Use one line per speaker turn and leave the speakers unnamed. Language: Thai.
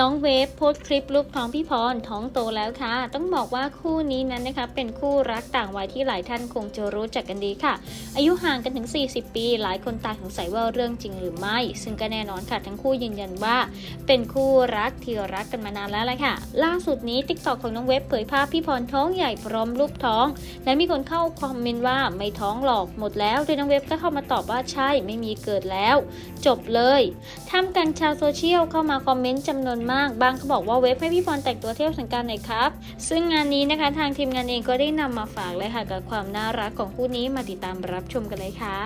น้องเวฟโพสคลิปรูปท้องพี่พรท้องโตแล้วค่ะ ต้องบอกว่าคู่นี้นั้นนะคะเป็นคู่รักต่างวัยที่หลายท่านคงจะรู้จักกันดีค่ะ อายุห่างกันถึง 40 ปี หลายคนต่างสงสัยว่าเรื่องจริงหรือไม่ ซึ่งก็แน่นอนค่ะทั้งคู่ยืนยันว่า เป็นคู่รักที่รักกันมานานแล้วละค่ะ ล่าสุดนี้ติ๊กตอกของน้องเวฟเผยภาพพี่พรท้องใหญ่พร้อมรูปท้อง และมีคนเข้าคอมเมนต์ว่าไม่ท้องหรอกหมดแล้วโดยน้องเวฟก็เข้ามาตอบว่าใช่ไม่มีเกิดแล้ว จบเลยทำกันชาวโซเชียลเข้ามาคอมเมนต์จำนวนมาก บางก็บอกว่าเว็บให้พี่พรแต่งตัวเที่ยวสังการหน่อยครับ ซึ่งงานนี้นะคะทางทีมงานเองก็ได้นำมาฝากเลยค่ะกับความน่ารักของคู่นี้มาติดตามรับชมกันเลยค่ะ